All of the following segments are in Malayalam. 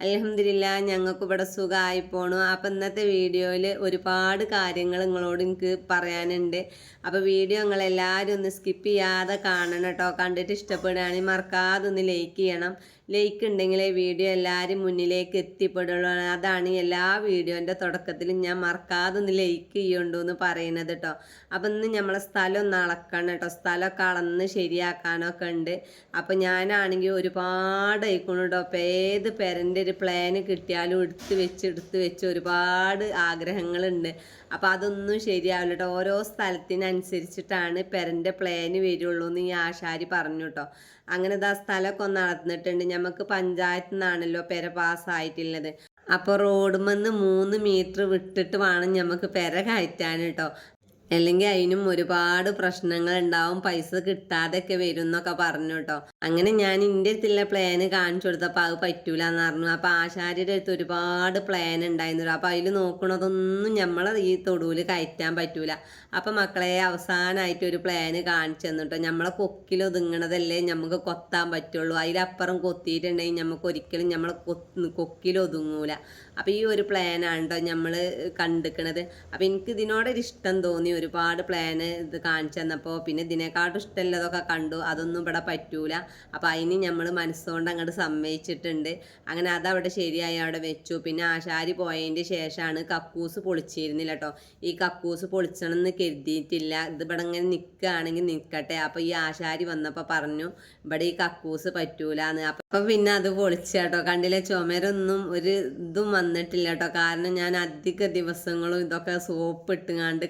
അലഹമില്ല ഞങ്ങൾക്ക് ഇവിടെ സുഖമായി പോണു. അപ്പം ഇന്നത്തെ വീഡിയോയിൽ ഒരുപാട് കാര്യങ്ങൾ നിങ്ങളോട് എനിക്ക് പറയാനുണ്ട്. അപ്പോൾ വീഡിയോ നിങ്ങളെല്ലാവരും ഒന്ന് സ്കിപ്പ് ചെയ്യാതെ കാണണം കേട്ടോ. കണ്ടിട്ട് ഇഷ്ടപ്പെടുകയാണെങ്കിൽ മറക്കാതെ ഒന്ന് ലൈക്ക് ചെയ്യണം. ലൈക്ക് ഉണ്ടെങ്കിൽ വീഡിയോ എല്ലാവരും മുന്നിലേക്ക് എത്തിപ്പെടുള്ളൂ. അതാണ് എല്ലാ വീഡിയോന്റെ തുടക്കത്തിലും ഞാൻ മറക്കാതെ ഒന്ന് ലൈക്ക് ചെയ്യുണ്ടോ എന്ന് പറയുന്നത് കേട്ടോ. അപ്പം ഇന്ന് നമ്മളെ സ്ഥലം ഒന്ന് അളക്കണം കേട്ടോ. സ്ഥലമൊക്കെ അളന്ന് ശരിയാക്കാനൊക്കെ ഉണ്ട്. അപ്പം ഞാനാണെങ്കിൽ ഒരുപാട് ഐക്കണു കേട്ടോ. അപ്പം ഏത് പേരന്റെ ഒരു പ്ലാന് കിട്ടിയാലും എടുത്ത് വെച്ച് എടുത്ത് വെച്ച് ഒരുപാട് ആഗ്രഹങ്ങളുണ്ട്. അപ്പോൾ അതൊന്നും ശരിയാവില്ല കേട്ടോ ഓരോ സ്ഥലത്തിനനുസരിച്ചിട്ടാണ് പെരന്റെ പ്ലാന് വരുള്ളൂ എന്ന് ഈ ആശാരി പറഞ്ഞു കേട്ടോ അങ്ങനെ ഇതാ സ്ഥലമൊക്കെ ഒന്ന് നടന്നിട്ടുണ്ട് നമുക്ക് പഞ്ചായത്തിൽ നിന്നാണല്ലോ പെര പാസ്സായിട്ടുള്ളത് അപ്പോൾ റോഡുമെന്ന് മൂന്ന് മീറ്റർ വിട്ടിട്ട് വേണം നമുക്ക് പെര കയറ്റാൻ കേട്ടോ അല്ലെങ്കിൽ അതിനും ഒരുപാട് പ്രശ്നങ്ങൾ ഉണ്ടാവും പൈസ കിട്ടാതെയൊക്കെ വരും എന്നൊക്കെ പറഞ്ഞു കേട്ടോ. അങ്ങനെ ഞാൻ എന്റെ അടുത്തുള്ള പ്ലാന് കാണിച്ചു കൊടുത്തപ്പോൾ അത് പറ്റൂല എന്ന് പറഞ്ഞു. അപ്പോൾ ആശാരിയുടെ അടുത്ത് ഒരുപാട് പ്ലാൻ ഉണ്ടായിരുന്നു. അപ്പോൾ അതിൽ നോക്കണതൊന്നും നമ്മളെ ഈ തൊടുവിൽ കയറ്റാൻ പറ്റൂല. അപ്പോൾ മക്കളെ അവസാനമായിട്ട് ഒരു പ്ലാന് കാണിച്ചു തന്നിട്ടോ നമ്മളെ കൊക്കിൽ ഒതുങ്ങണതല്ലേ നമുക്ക് കൊത്താൻ പറ്റുള്ളൂ. അതിലപ്പുറം കൊത്തിയിട്ടുണ്ടെങ്കിൽ നമുക്ക് ഒരിക്കലും നമ്മളെ കൊക്കിൽ ഒതുങ്ങൂല. അപ്പോൾ ഈ ഒരു പ്ലാനാണ് കേട്ടോ നമ്മൾ കണ്ടിക്കണത്. അപ്പോൾ എനിക്ക് ഇതിനോടൊരു ഇഷ്ടം തോന്നി ഒരുപാട് പ്ലാന് ഇത് കാണിച്ചു തന്നപ്പോൾ പിന്നെ ഇതിനെക്കാട്ടും ഇഷ്ടമുള്ളതൊക്കെ കണ്ടു. അതൊന്നും ഇവിടെ പറ്റൂല. അപ്പോൾ അതിന് നമ്മൾ മനസ്സുകൊണ്ട് അങ്ങോട്ട് സമ്മതിച്ചിട്ടുണ്ട്. അങ്ങനെ അതവിടെ ശരിയായി അവിടെ വെച്ചു. പിന്നെ ആശാരി പോയതിന്റെ ശേഷമാണ് കക്കൂസ് പൊളിച്ചിരുന്നില്ല കേട്ടോ ഈ കക്കൂസ് പൊളിച്ചണം എന്ന് കരുതിയിട്ടില്ല. ഇത് ഇവിടെ ഇങ്ങനെ നിൽക്കുകയാണെങ്കിൽ നിൽക്കട്ടെ അപ്പോൾ ഈ ആശാരി വന്നപ്പോൾ പറഞ്ഞു ഇവിടെ ഈ കക്കൂസ് പറ്റൂല എന്ന് അപ്പം പിന്നെ അത് പൊളിച്ചു കേട്ടോ കണ്ടില്ല ചുമരൊന്നും ഒരു ഇതും വന്നിട്ടില്ല കേട്ടോ കാരണം ഞാൻ അധിക ദിവസങ്ങളും ഇതൊക്കെ സോപ്പ് ഇട്ടുങ്ങാണ്ട്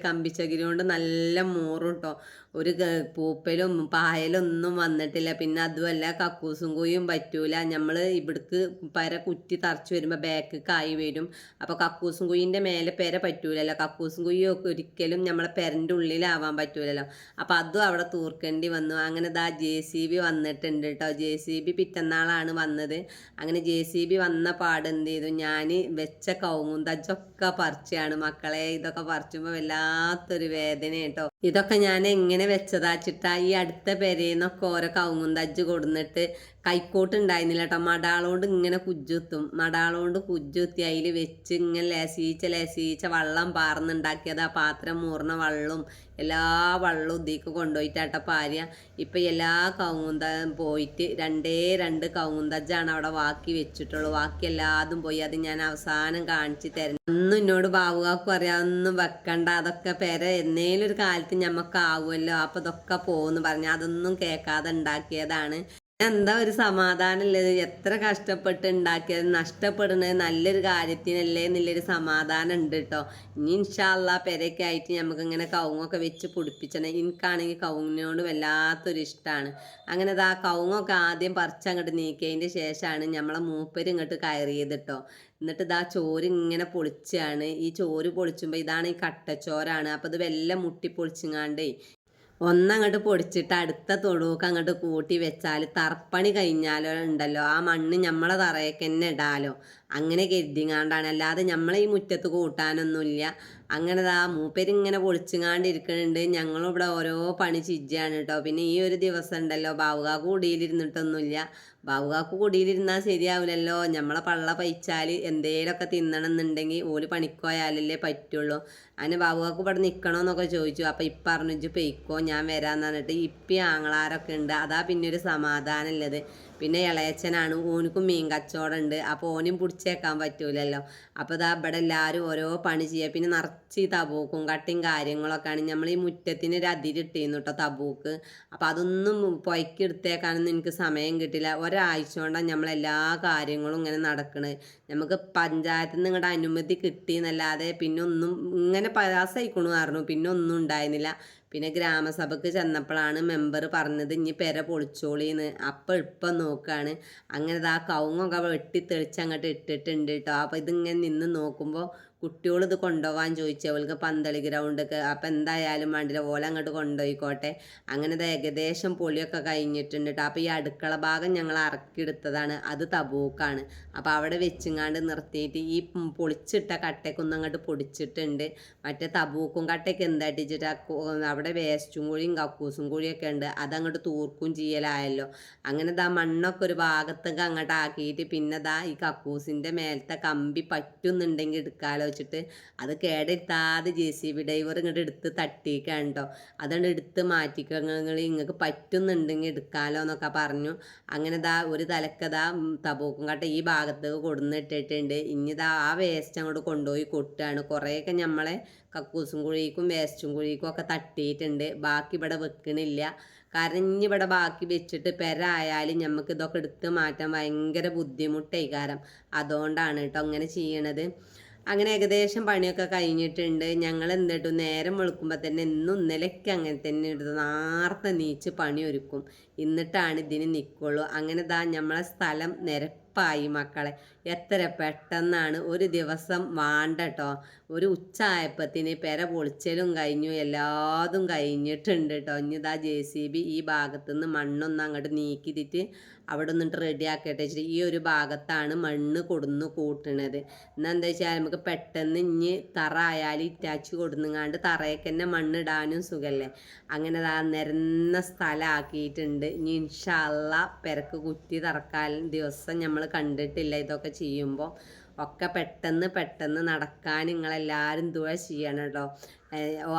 കൊണ്ട് നല്ല മോറും കേട്ടോ ഒരു പൂപ്പലും പായലൊന്നും വന്നിട്ടില്ല. പിന്നെ അതുമല്ല കക്കൂസും കൂയും പറ്റൂല. നമ്മൾ ഇവിടക്ക് പര കുറ്റി തറച്ചു വരുമ്പോൾ ബാക്ക് കായി വരും. അപ്പോൾ കക്കൂസും കുയിന്റെ മേലെ പെര പറ്റൂലല്ലോ. കക്കൂസും ഒക്കെ ഒരിക്കലും നമ്മളെ പെരന്റെ ഉള്ളിലാവാൻ പറ്റൂലല്ലോ. അപ്പോൾ അതും അവിടെ തൂർക്കേണ്ടി വന്നു. അങ്ങനെ ഇതാ ജെ സി ബി വന്നിട്ടുണ്ട് കേട്ടോ ജെ സി ബി പിറ്റന്നാളാണ് വന്നത്. അങ്ങനെ ജെ സി ബി വന്ന പാട് എന്ത് ചെയ്തു? ഞാൻ വെച്ച കൗങ്ങും തജ്ജൊക്കെ പറിച്ചാണ്. മക്കളെ ഇതൊക്കെ പറിച്ചുമ്പോൾ വല്ലാത്തൊരു വേദന കേട്ടോ ഇതൊക്കെ ഞാൻ എങ്ങനെ വെച്ചതാച്ചിട്ടാ ഈ അടുത്ത പെരേന്നൊക്കെ ഓരോ കവുങ്ങും തജ്ജ് കൊടുന്നിട്ട് കൈക്കോട്ട് ഉണ്ടായിരുന്നില്ല കേട്ടോ മടാളോണ്ട് ഇങ്ങനെ കുജ്ജുത്തും. മടാളോണ്ട് കുജ്ജുത്തി അതിൽ വെച്ച് ഇങ്ങനെ ലസീച്ച ലസീച്ച വെള്ളം പാർന്നുണ്ടാക്കിയത്. ആ പാത്രം മൂർന്ന വെള്ളവും എല്ലാ വെള്ളവും ഇതിക്ക് കൊണ്ടുപോയിട്ടാട്ട പാര്യ ഇപ്പം എല്ലാ കൗങ്ങുന്ത പോയിട്ട് രണ്ടേ രണ്ട് കൗങ്ങുന്തജാണ് അവിടെ വാക്കി വെച്ചിട്ടുള്ളൂ. ബാക്കി എല്ലാതും പോയി അത് ഞാൻ അവസാനം കാണിച്ച് തരുന്നു ഒന്നും എന്നോട് ബാബുകാക്ക് പറയാം ഒന്നും വെക്കണ്ട അതൊക്കെ പെര എന്നേലും ഒരു കാലത്ത് ഞമ്മക്കാവുമല്ലോ അപ്പം ഇതൊക്കെ പോകുന്നു പറഞ്ഞു. അതൊന്നും കേൾക്കാതെ ഉണ്ടാക്കിയതാണ്. എന്താ ഒരു സമാധാനമുള്ളത് എത്ര കഷ്ടപ്പെട്ട് ഉണ്ടാക്കിയത് നഷ്ടപ്പെടുന്നത് നല്ലൊരു കാര്യത്തിനല്ലേ എന്നുള്ളൊരു സമാധാനം ഉണ്ട് കേട്ടോ ഇനി ഇൻഷാല്ല പെരയൊക്കെ ആയിട്ട് നമുക്ക് ഇങ്ങനെ കവുങ്ങൊക്കെ വെച്ച് പിടിപ്പിച്ചണേ. എനിക്കാണെങ്കിൽ കവുങ്ങിനോട് വല്ലാത്തൊരു ഇഷ്ടമാണ് അങ്ങനെ അത് ആ കവുങ്ങൊക്കെ ആദ്യം പറിച്ചങ്ങോട്ട് നീക്കിയതിന്റെ ശേഷമാണ് നമ്മളെ മൂപ്പര് ഇങ്ങോട്ട് കയറിയത് കേട്ടോ എന്നിട്ട് ഇതാ ചോര് ഇങ്ങനെ പൊളിച്ചാണ്. ഈ ചോറ് പൊളിച്ചുമ്പോൾ ഇതാണ് ഈ കട്ടച്ചോറാണ്. അപ്പോൾ ഇത് വെല്ലം മുട്ടി പൊളിച്ചിങ്ങാണ്ടേ ഒന്നങ്ങോട്ട് പൊടിച്ചിട്ട് അടുത്ത തൊടുവൊക്കെ അങ്ങോട്ട് കൂട്ടി വെച്ചാൽ തറപ്പണി കഴിഞ്ഞാലോ ഉണ്ടല്ലോ. ആ മണ്ണ് നമ്മളെ തറയൊക്കെ തന്നെ ഇടാലോ. അങ്ങനെ കരുതിങ്ങാണ്ടാണ്. അല്ലാതെ നമ്മളെ ഈ മുറ്റത്ത് കൂട്ടാനൊന്നുമില്ല അങ്ങനെ ആ മൂപ്പരിങ്ങനെ പൊളിച്ചുങ്ങാണ്ടിരിക്കുന്നുണ്ട് ഞങ്ങളും ഇവിടെ ഓരോ പണി ചിജ്ജാണ് കേട്ടോ പിന്നെ ഈ ഒരു ദിവസം ഉണ്ടല്ലോ ബാവുകാക്ക് കൂടിയിലിരുന്നിട്ടൊന്നുമില്ല ബാവുകാക്ക് കുടിയിലിരുന്നാൽ ശരിയാവില്ലല്ലോ നമ്മളെ പള്ള പയിച്ചാൽ എന്തേലൊക്കെ തിന്നണം എന്നുണ്ടെങ്കിൽ ഓൽ പണിക്കോയാലല്ലേ പറ്റുള്ളൂ. അതിന് ബാബുകാക്ക് ഇവിടെ നിൽക്കണമെന്നൊക്കെ ചോദിച്ചു. അപ്പോൾ ഇപ്പം പറഞ്ഞു പെയ്ക്കോ ഞാൻ വരാമെന്ന് പറഞ്ഞിട്ട് ഇപ്പം ആങ്ങളാരൊക്കെ ഉണ്ട്. അതാ പിന്നെ ഒരു സമാധാനം പിന്നെ ഇളയച്ചനാണ് ഓനിക്കും മീൻ കച്ചവടം ഉണ്ട്. അപ്പോൾ ഓനും പിടിച്ചേക്കാൻ പറ്റൂലല്ലോ. അപ്പോൾ ഇതാ ഇവിടെ എല്ലാവരും ഓരോ പണി ചെയ്യുക. പിന്നെ നിറച്ച് തബൂക്കും കട്ടിയും കാര്യങ്ങളൊക്കെയാണ് നമ്മൾ ഈ മുറ്റത്തിന് ഒരു അതിരിട്ടിരുന്നു കേട്ടോ തബൂക്ക്. അപ്പോൾ അതൊന്നും എടുത്തേക്കാനൊന്നും എനിക്ക് സമയം കിട്ടില്ല. ഒരാഴ്ച കൊണ്ടാണ് നമ്മളെല്ലാ കാര്യങ്ങളും ഇങ്ങനെ നടക്കുന്നത് നമുക്ക് പഞ്ചായത്തിൽ നിന്ന് ഇങ്ങോട്ട് അനുമതി കിട്ടിയെന്നല്ലാതെ പിന്നെ ഒന്നും ഇങ്ങനെ പ്രയാസമായിക്കണു പറഞ്ഞു. പിന്നെ ഒന്നും ഉണ്ടായിരുന്നില്ല. പിന്നെ ഗ്രാമസഭക്ക് ചെന്നപ്പോഴാണ് മെമ്പർ പറഞ്ഞത് ഇനി പെര പൊളിച്ചോളിന്ന്. അപ്പം ഇപ്പം നോക്കുകയാണ് അങ്ങനെ ആ കവുങ്ങൊക്കെ വെട്ടി തെളിച്ച് അങ്ങോട്ട് ഇട്ടിട്ടുണ്ട് കേട്ടോ അപ്പോൾ ഇതിങ്ങനെ നിന്ന് നോക്കുമ്പോൾ കുട്ടികൾ ഇത് കൊണ്ടുപോകാൻ ചോദിച്ചു. അവൾക്ക് പന്തളി ഗ്രൗണ്ടൊക്കെ. അപ്പം എന്തായാലും വേണ്ടില്ല ഓല അങ്ങോട്ട് കൊണ്ടുപോയിക്കോട്ടെ. അങ്ങനെ ഏകദേശം പൊളിയൊക്കെ കഴിഞ്ഞിട്ടുണ്ട് കേട്ടോ അപ്പോൾ ഈ അടുക്കള ഭാഗം ഞങ്ങൾ ഇറക്കിയെടുത്തതാണ് അത് തബൂക്കാണ്. അപ്പോൾ അവിടെ വെച്ചിങ്ങാണ്ട് നിർത്തിയിട്ട് ഈ പൊളിച്ചിട്ട കട്ടയ്ക്കൊന്നും അങ്ങോട്ട് പൊടിച്ചിട്ടുണ്ട്. മറ്റേ തബൂക്കും കട്ടയ്ക്ക് എന്താട്ടിച്ചിട്ട് അവിടെ വേസ്റ്റും കൂടിയും കക്കൂസും കൂടിയൊക്കെ ഉണ്ട്. അതങ്ങോട്ട് തൂർക്കും ചെയ്യലായല്ലോ. അങ്ങനെ ദാ മണ്ണൊക്കെ ഒരു ഭാഗത്തൊക്കെ അങ്ങോട്ട് ആക്കിയിട്ട് പിന്നെ ദാ ഈ കക്കൂസിന്റെ മേലത്തെ കമ്പി പറ്റുന്നുണ്ടെങ്കിൽ എടുക്കാലോ വെച്ചിട്ട് അത് കേടെടുത്താതെ ജെ സി ബി ഡൈവർ ഇങ്ങോട്ട് എടുത്ത് തട്ടിക്കണ്ടോ അതുകൊണ്ട് എടുത്ത് മാറ്റിക്കങ്ങൾ നിങ്ങൾക്ക് പറ്റുന്നുണ്ടെങ്കിൽ എടുക്കാലോ എന്നൊക്കെ പറഞ്ഞു. അങ്ങനെ ദാ ഒരു തലക്കതാ തപോക്കും കട്ട ഈ ഭാഗത്തേക്ക് കൊടുന്നിട്ടിട്ടുണ്ട് ഇനി ദാ ആ വേസ്റ്റ് അങ്ങോട്ട് കൊണ്ടുപോയി കൊട്ടുകയാണ് കുറേയൊക്കെ നമ്മളെ കക്കൂസും കുഴിക്കും വേസ്റ്റും കുഴിക്കും ഒക്കെ തട്ടിയിട്ടുണ്ട്. ബാക്കി ഇവിടെ വെക്കണില്ല. കാരണം ഇനി ഇവിടെ ബാക്കി വെച്ചിട്ട് പെര ആയാലും നമുക്ക് ഇതൊക്കെ എടുത്ത് മാറ്റാൻ ഭയങ്കര ബുദ്ധിമുട്ടായി കാരണം. അതുകൊണ്ടാണ് കേട്ടോ അങ്ങനെ ചെയ്യണത്. അങ്ങനെ ഏകദേശം പണിയൊക്കെ കഴിഞ്ഞിട്ടുണ്ട്. ഞങ്ങൾ എന്നിട്ട് നേരം വെളുക്കുമ്പോൾ തന്നെ എന്നും ഇന്നലെയൊക്കെ അങ്ങനെ തന്നെ എടുത്ത് നാർത്ത നീച്ച് പണി ഒരുക്കും. എന്നിട്ടാണ് ഇതിന് നിൽക്കുള്ളൂ അങ്ങനെ ദാ നമ്മളെ സ്ഥലം നിരപ്പായി മക്കളെ. എത്ര പെട്ടെന്നാണ് ഒരു ദിവസം വേണ്ടട്ടോ ഒരു ഉച്ചായപ്പത്തിന് പെര പൊളിച്ചലും കഴിഞ്ഞു എല്ലാതും കഴിഞ്ഞിട്ടുണ്ട് കേട്ടോ ഇനി ഇതാ ജെ സി ബി ഈ ഭാഗത്തുനിന്ന് മണ്ണൊന്ന് അങ്ങോട്ട് നീക്കിയിട്ട് അവിടെ നിന്നിട്ട് റെഡി ആക്കട്ടെ വെച്ചിട്ട് ഈ ഒരു ഭാഗത്താണ് മണ്ണ് കൊടുന്ന് കൂട്ടണത്. എന്നാ എന്താ വെച്ചാൽ നമുക്ക് പെട്ടെന്ന് ഇഞ്ഞ് തറ ആയാൽ ഇറ്റാച്ച് കൊടുന്നുങ്ങാണ്ട് തറയൊക്കെ തന്നെ മണ്ണിടാനും സുഖമല്ലേ അങ്ങനെ ദാ നിരന്ന സ്ഥലമാക്കിയിട്ടുണ്ട് ഇനി ഇൻഷാല്ല പെരക്ക് കുറ്റി തറക്കാൻ ദിവസം നമ്മൾ കണ്ടിട്ടില്ല ഇതൊക്കെ ചെയ്യുമ്പോൾ ഒക്കെ പെട്ടെന്ന് പെട്ടെന്ന് നടക്കാൻ നിങ്ങളെല്ലാവരും ദുവ ചെയ്യണം കേട്ടോ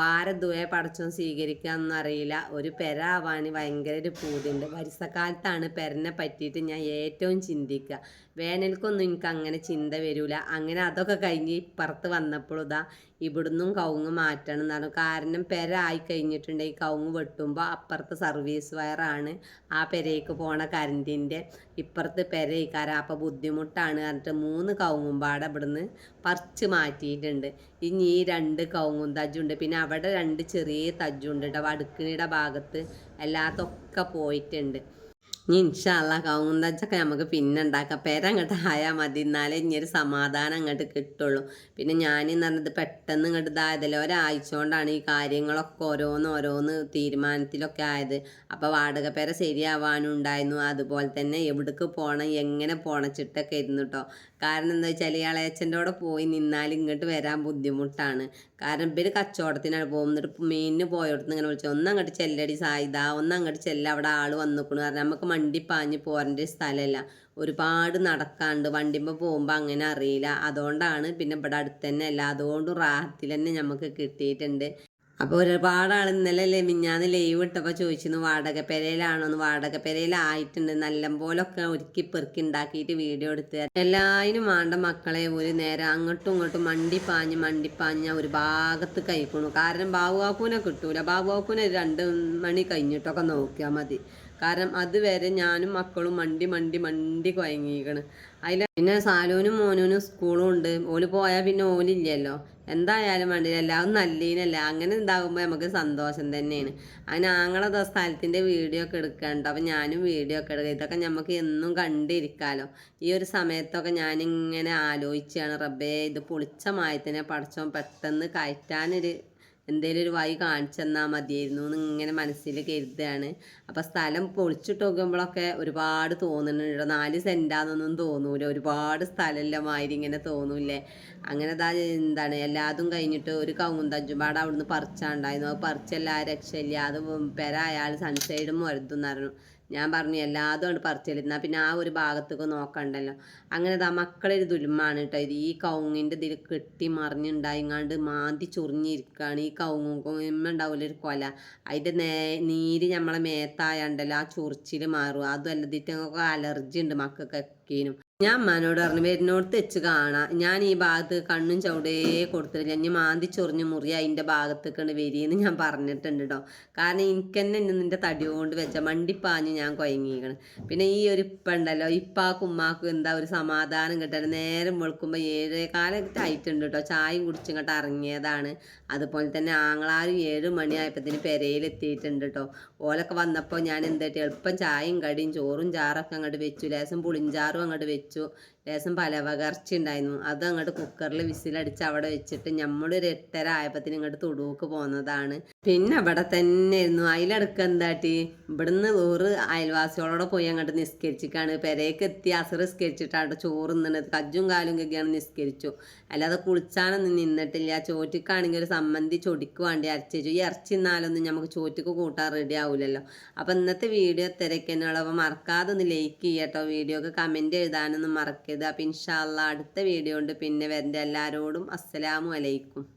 ആരെ ദുവേ പടച്ചോൻ സ്വീകരിക്കാമെന്നൊന്നും അറിയില്ല ഒരു പെര ആവാൻ ഭയങ്കര ഒരു പൂതിയുണ്ട് വരിസക്കാലത്താണ് പെരനെ പറ്റിയിട്ട് ഞാൻ ഏറ്റവും ചിന്തിക്കുക വേനൽക്കൊന്നും എനിക്ക് അങ്ങനെ ചിന്ത വരില്ല അങ്ങനെ അതൊക്കെ കഴിഞ്ഞ് ഇപ്പുറത്ത് വന്നപ്പോൾ ഇതാ ഇവിടുന്നും കവുങ്ങ് മാറ്റണം എന്നാണ്. കാരണം പെര ആയി കഴിഞ്ഞിട്ടുണ്ടെങ്കിൽ കവുങ്ങ് വെട്ടുമ്പോൾ അപ്പുറത്ത് സർവീസ് വയറാണ് ആ പെരയ്ക്ക് പോണ കരണ്ടിന്റെ ഇപ്പുറത്ത് പെരയിക്കാരം അപ്പോൾ ബുദ്ധിമുട്ടാണ് പറഞ്ഞിട്ട് മൂന്ന് കവുങ്ങും പാടെ ഇവിടുന്ന് പറിച്ച് മാറ്റിയിട്ടുണ്ട്. ഇനി ഈ രണ്ട് കവുങ്ങും തജ്ജുണ്ട് പിന്നെ അവിടെ രണ്ട് ചെറിയ തജ്ജുണ്ട് കേട്ടോ വടുക്കിണിയുടെ ഭാഗത്ത് എല്ലാത്തൊക്കെ പോയിട്ടുണ്ട്. ഇനി ഇൻഷാല്ല നമുക്ക് പിന്നെ ഉണ്ടാക്കാം. പേര അങ്ങോട്ട് ആയാൽ മതി. എന്നാലേ ഇനി ഒരു സമാധാനം അങ്ങോട്ട് കിട്ടുള്ളൂ. പിന്നെ ഞാനെന്ന് പറഞ്ഞത് പെട്ടെന്ന് ഇങ്ങോട്ട് ഇതായതല്ലോ ഒരാഴ്ച കൊണ്ടാണ് ഈ കാര്യങ്ങളൊക്കെ ഓരോന്ന് ഓരോന്ന് തീരുമാനത്തിലൊക്കെ ആയത്. അപ്പോൾ വാടക പേര ശരിയാവാനും ഉണ്ടായിരുന്നു. അതുപോലെ തന്നെ എവിടേക്ക് പോകണം എങ്ങനെ പോണച്ചിട്ടൊക്കെ ഇരുന്നു കേട്ടോ കാരണം എന്താ വെച്ചാൽ ഇളയച്ചന്റെ കൂടെ പോയി നിന്നാൽ ഇങ്ങോട്ട് വരാൻ ബുദ്ധിമുട്ടാണ്. കാരണം ഇവർ കച്ചവടത്തിനാണ് പോകുന്നത്. മീനിന് പോയടത്ത് ഇങ്ങനെ വിളിച്ചു ഒന്നങ്ങോട്ട് ചെല്ലടി സായിത ഒന്നങ്ങോട്ട് ചെല്ല അവിടെ ആൾ വന്നിക്കണു കാരണം നമുക്ക് മണ്ടി പാഞ്ഞ് പോരേണ്ട സ്ഥലമല്ല ഒരുപാട് നടക്കാണ്ട് വണ്ടിമ്പോൾ പോകുമ്പോൾ അങ്ങനെ അറിയില്ല. അതുകൊണ്ടാണ് പിന്നെ ഇവിടെ അടുത്ത് തന്നെ അല്ല അതുകൊണ്ട് റാഹത്തിൽ തന്നെ നമുക്ക് കിട്ടിയിട്ടുണ്ട്. അപ്പോൾ ഒരുപാട് ആൾ ഇന്നലെ അല്ലേ മിഞ്ഞാന്ന് ലീവ് ഇട്ടപ്പോൾ ചോദിച്ചിരുന്നു വാടക പെരയിലാണോന്ന് വാടക പെരയിലായിട്ടുണ്ട് നല്ല പോലൊക്കെ ഒരുക്കി പെറുക്കി ഉണ്ടാക്കിയിട്ട് വീഡിയോ എടുത്ത്. എല്ലാവരും വേണ്ട മക്കളെ ഒരു നേരം അങ്ങോട്ടും ഇങ്ങോട്ടും മണ്ടി പാഞ്ഞ് മണ്ടി പാഞ്ഞ് ഒരു ഭാഗത്ത് കഴിക്കണു കാരണം ബാബുവാക്കൂനെ കിട്ടൂല. ബാബുവാക്കൂനെ രണ്ട് മണി കഴിഞ്ഞിട്ടൊക്കെ നോക്കിയാൽ മതി. കാരണം അതുവരെ ഞാനും മക്കളും മണ്ടി മണ്ടി മണ്ടി കുഴങ്ങിയിരിക്കണ് അതിൽ പിന്നെ സാലൂനും മോനൂനും സ്കൂളും ഉണ്ട്. ഓൽ പോയാൽ പിന്നെ ഓലില്ലല്ലോ എന്തായാലും വേണ്ടില്ല. എല്ലാവരും നല്ലതിനല്ല അങ്ങനെ ഉണ്ടാകുമ്പോൾ നമുക്ക് സന്തോഷം തന്നെയാണ്. അങ്ങനെ ആങ്ങളെ സ്ഥലത്തിന്റെ വീഡിയോ ഒക്കെ എടുക്കണ്ടോ അപ്പം ഞാനും വീഡിയോ ഒക്കെ എടുക്കുക ഇതൊക്കെ നമുക്ക് എന്നും കണ്ടിരിക്കാമല്ലോ ഈ ഒരു സമയത്തൊക്കെ ഞാനിങ്ങനെ ആലോചിച്ചാണ്. റബ്ബേ ഇത് പൊളിച്ച മായത്തിനെ പടച്ചോ പെട്ടെന്ന് കയറ്റാനൊരു എന്തേലും ഒരു വഴി കാണിച്ചു തന്നാൽ മതിയായിരുന്നു എന്ന് ഇങ്ങനെ മനസ്സിൽ കരുതുകയാണ്. അപ്പം സ്ഥലം പൊളിച്ചിട്ട് നോക്കുമ്പോഴൊക്കെ ഒരുപാട് തോന്നുന്നുണ്ട്. നാല് സെന്റാന്നൊന്നും തോന്നൂല. ഒരുപാട് സ്ഥലമെല്ലാം മാതിരി ഇങ്ങനെ തോന്നൂലേ അങ്ങനെ അതാ എന്താണ് എല്ലാതും കഴിഞ്ഞിട്ട് ഒരു കൗന്തഞ്ചുപാട് അവിടുന്ന് പറിച്ചാണ്ടായിരുന്നു. അത് പറിച്ചെല്ലാം രക്ഷയില്ല. അത് പെര അയാൾ സൺസൈഡും മരുതും പറഞ്ഞു ഞാൻ പറഞ്ഞു എല്ലാതും കൊണ്ട് എന്നാൽ പിന്നെ ആ ഒരു ഭാഗത്തേക്ക് നോക്കണ്ടല്ലോ. അങ്ങനെ ദാ മക്കളൊരു ദുൽമാണ് കേട്ടോ ഇത്. ഈ കവുങ്ങിന്റെ ഇതിൽ കെട്ടി മറിഞ്ഞുണ്ടായിങ്ങാണ്ട് മാന്തി ചൊറിഞ്ഞിരിക്കുകയാണ് ഈ കവുങ്ങുമ്മ ഉണ്ടാവില്ല ഒരു കൊല. അതിന്റെ നേ നീര് നമ്മളെ മേത്തായാണ്ടല്ലോ ആ ചൊറിച്ചിൽ മാറും അതും അല്ലതിട്ടൊക്കെ അലർജി ഉണ്ട് മക്കൾക്കൊക്കേനും. ഞാൻ അമ്മാനോട് പറഞ്ഞു വരുന്നോടത്ത് വെച്ച് കാണാം. ഞാൻ ഈ ഭാഗത്ത് കണ്ണും ചവിടേ കൊടുത്തിട്ടില്ല. ഞാൻ മാന്തി ചൊറിഞ്ഞ് മുറി അതിന്റെ ഭാഗത്തേക്കാണ് വരിയെന്ന് ഞാൻ പറഞ്ഞിട്ടുണ്ട് കേട്ടോ കാരണം എനിക്ക് തന്നെ നിന്റെ തടി കൊണ്ട് വെച്ച മണ്ടിപ്പാഞ്ഞ് ഞാൻ കൊയങ്ങിക്കണം. പിന്നെ ഈ ഒരു ഇപ്പം ഉണ്ടല്ലോ ഇപ്പാക്കും എന്താ ഒരു സമാധാനം കിട്ടാൻ നേരം വെളുക്കുമ്പോൾ ഏഴേ കാലം ആയിട്ടുണ്ട് കേട്ടോ ചായയും കുടിച്ചിങ്ങോട്ട് ഇറങ്ങിയതാണ് അതുപോലെ തന്നെ ആങ്ങളാരും ഏഴ് മണിയായപ്പത്തിന് പെരയിലെത്തിയിട്ടുണ്ട് കേട്ടോ ഓലൊക്കെ വന്നപ്പോൾ ഞാൻ എന്തായിട്ട് എളുപ്പം ചായയും കടിയും ചോറും ചാറൊക്കെ അങ്ങോട്ട് വെച്ചു. ലേശം പുളിഞ്ചാറും അങ്ങോട്ട് വെച്ചു. ലേശം പലവകർച്ച ഉണ്ടായിരുന്നു അത് അങ്ങോട്ട് കുക്കറിൽ വിസിലടിച്ച് അവിടെ വെച്ചിട്ട് നമ്മളൊരു എട്ടര ആയപ്പത്തിന് ഇങ്ങോട്ട് തൊടുവക്ക് പോന്നതാണ്. പിന്നെ അവിടെ തന്നെ ആയിരുന്നു അതിലടക്കം എന്താട്ടി? ഇവിടുന്ന് വേറ് അയൽവാസികളോടെ പോയി അങ്ങോട്ട് നിസ്കരിച്ചിക്കാണ്. പെരേക്ക് എത്തി അസർ നിസ്കരിച്ചിട്ടാണ് ചോറ് നിന്നത് കജ്ജും കാലും കെക്കിയാണ് നിസ്കരിച്ചു. അല്ലാതെ കുളിച്ചാനൊന്നും നിന്നിട്ടില്ല. ചോറ്റിക്കാണെങ്കിൽ ഒരു സമ്മന്തി ചൊടിക്ക് വേണ്ടി അരച്ചു ഈ ഇറച്ചി നിന്നാലൊന്നും നമുക്ക് ചോറ്റിക്ക് കൂട്ടാൻ റെഡി ആവില്ലല്ലോ അപ്പം ഇന്നത്തെ വീഡിയോ തിരക്കുന്നുള്ള അപ്പോൾ മറക്കാതെ ഒന്ന് ലൈക്ക് ചെയ്യട്ടോ. വീഡിയോക്ക് കമന്റ് എഴുതാനൊന്നും മറക്കരുത്. അപ്പം ഇൻഷാല്ല അടുത്ത വീഡിയോ ഉണ്ട്. പിന്നെ വരണ്ട എല്ലാവരോടും അസ്സലാമു അലൈക്കും.